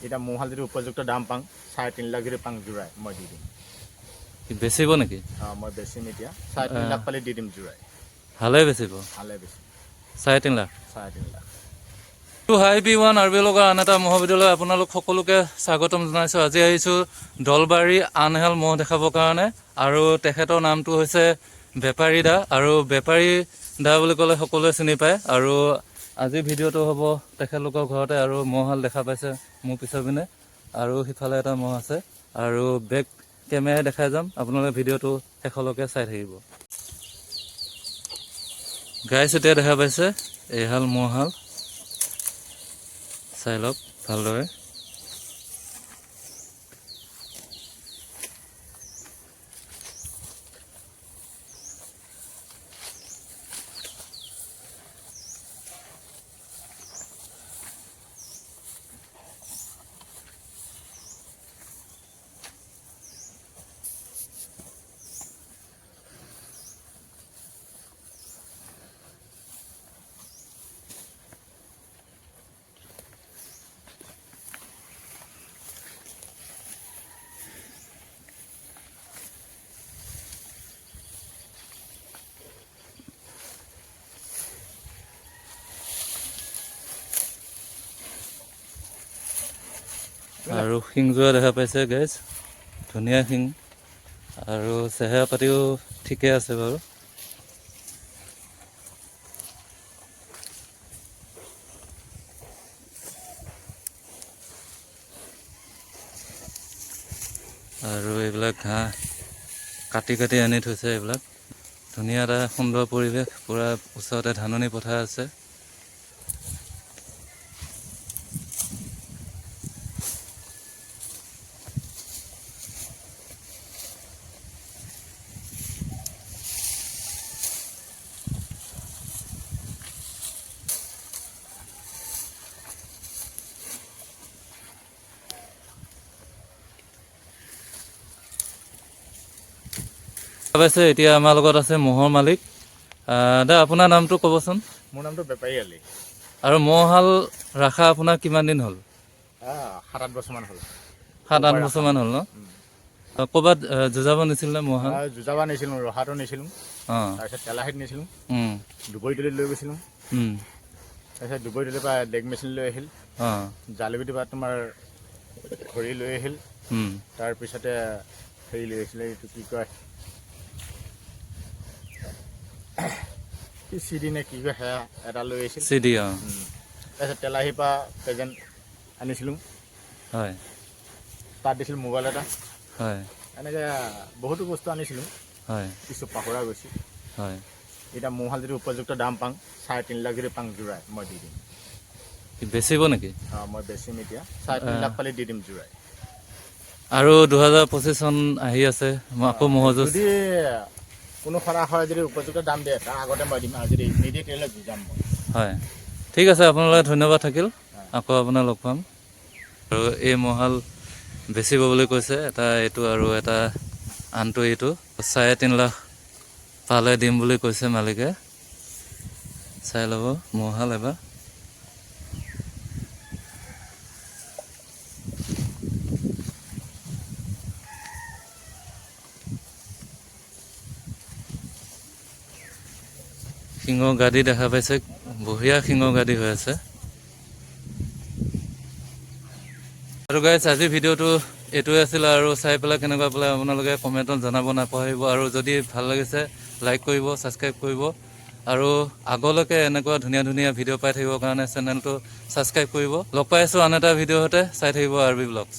এতিয়া মোহাল উপযুক্ত দাম পাওঁ চাৰে তিনি লাখ যদি পাওঁ জোৰাই মই দি দিম। বেচিব নেকি? অঁ মই বেচিম এতিয়া। চাৰে তিনি লাখ পালে দি দিম জোৰাই ভালে বেচিব? ভালে বেচিম। চাৰে তিনি লাখ? চাৰে তিনি লাখ। হাই বি ওৱান আৰ বি লগৰ আন এটা মহাবিদ্যালয় আপোনালোক সকলোকে স্বাগতম জনাইছোঁ। আজি আহিছোঁ দলবাৰী আনহেল মহ দেখাবৰ কাৰণে আৰু তেখেতৰ নামটো হৈছে বেপাৰী দা। আৰু বেপাৰী দা বুলি ক'লে সকলোৱে চিনি পায়। আৰু আজিৰ ভিডিঅ'টো হ'ব তেখেতলোকৰ ঘৰতে আৰু মহহাল দেখা পাইছে মোৰ পিছৰ পিনে। আৰু সিফালে এটা মহ আছে। আৰু বেক কেমেৰাই দেখাই যাম। আপোনালোকে ভিডিঅ'টো শেষলৈকে চাই থাকিব। গাই চতিয়া দেখা পাইছে এইহাল মহহাল। চাই লওক, ভালদৰে। আৰু শিংযোৰা দেখা পাইছে গাইজ ধুনীয়া শিং আৰু চেহেৰা পাতিও ঠিকে আছে বাৰু। আৰু এইবিলাক ঘাঁহ কাটি কাটি আনি থৈছে এইবিলাক। ধুনীয়া এটা সুন্দৰ পৰিৱেশ। পূৰা ওচৰতে ধাননি পথাৰ আছে। পাইছে এতিয়া আমাৰ লগত আছে মহৰ মালিক। দা আপোনাৰ নামটো ক'বচোন? মোৰ নামটো বেপাৰী আলি। আৰু মহহাল ৰাখা আপোনাৰ কিমান দিন হ'ল? সাত আঠ বছৰমান হ'ল। সাত আঠ বছৰমান হ'ল ন? ক'ৰবাত যুঁজাব নিছিল নে মহহাল মই যুঁজাবা নিছিলোঁ ৰহাটো নিছিলোঁ। তাৰপিছত তেলাহীত নিছিলোঁ। দুবৰীতলিত লৈ গৈছিলোঁ। তাৰপিছত দুবৰীতলিৰ পৰা ডেগ মেচিন লৈ আহিল। জালুগুটিৰ পৰা তোমাৰ ঘড়ী লৈ আহিল। তাৰপিছতে হেৰি লৈ আহিছিলে এইটো কি কয়? কি চিডি নে কি সেয়া এটা লৈ আহিছিল। চিডি অঁ। তাৰপিছত তেলাহীৰ পৰা প্ৰেজেণ্ট আনিছিলোঁ। হয়। তাত দিছিলোঁ মোবাইল এটা। হয়। এনেকৈ বহুতো বস্তু আনিছিলোঁ। হয়। কিছু পাহৰা গৈছিল হয়। এতিয়া মোহাল যদি উপযুক্ত দাম পাওঁ চাৰে তিনি লাখ যদি পাওঁ জোৰাই মই দি দিম। বেচিব নেকি? অঁ মই বেচিম এতিয়া। চাৰে তিনি লাখ পালে দি দিম জোৰাই। আৰু দুহেজাৰ পঁচিছ চন আহি আছে। আকৌ মহযুঁজ যদি কোনো সৰা হয় যদি উপযুক্ত দাম দিয়ে, তাৰ আগতে মই দিম আৰু যদি নিদিয়ে তেতিয়াহ'লে বুজাম মই। হয়। ঠিক আছে আপোনালোকে ধন্যবাদ থাকিল। আকৌ আপোনাৰ লগ পাম। আৰু এই মহাল বেচিব বুলি কৈছে, এটা এইটো আৰু এটা আনটো এইটো। চাৰে তিনি লাখ পালে দিম বুলি কৈছে মালিকে। চাই ল'ব মহাল এবাৰ। শিঙৰ গাদী দেখা পাইছে বঢ়িয়া শিঙৰ গাদী হৈ আছে। আৰু গাইছ আজিৰ ভিডিঅ'টো এইটোৱে আছিল আৰু চাই পেলাই কেনেকুৱা পেলাই আপোনালোকে কমেণ্টত জনাব নাপাহৰিব আৰু যদি ভাল লাগিছে লাইক কৰিব ছাবস্ক্ৰাইব কৰিব। আৰু আগলৈকে এনেকুৱা ধুনীয়া ধুনীয়া ভিডিঅ' পাই থাকিবৰ কাৰণে চেনেলটো ছাবস্ক্ৰাইব কৰিব। লগ পাই আছোঁ আন এটা ভিডিঅ' সৈতে চাই থাকিব আৰ বি ব্লগছ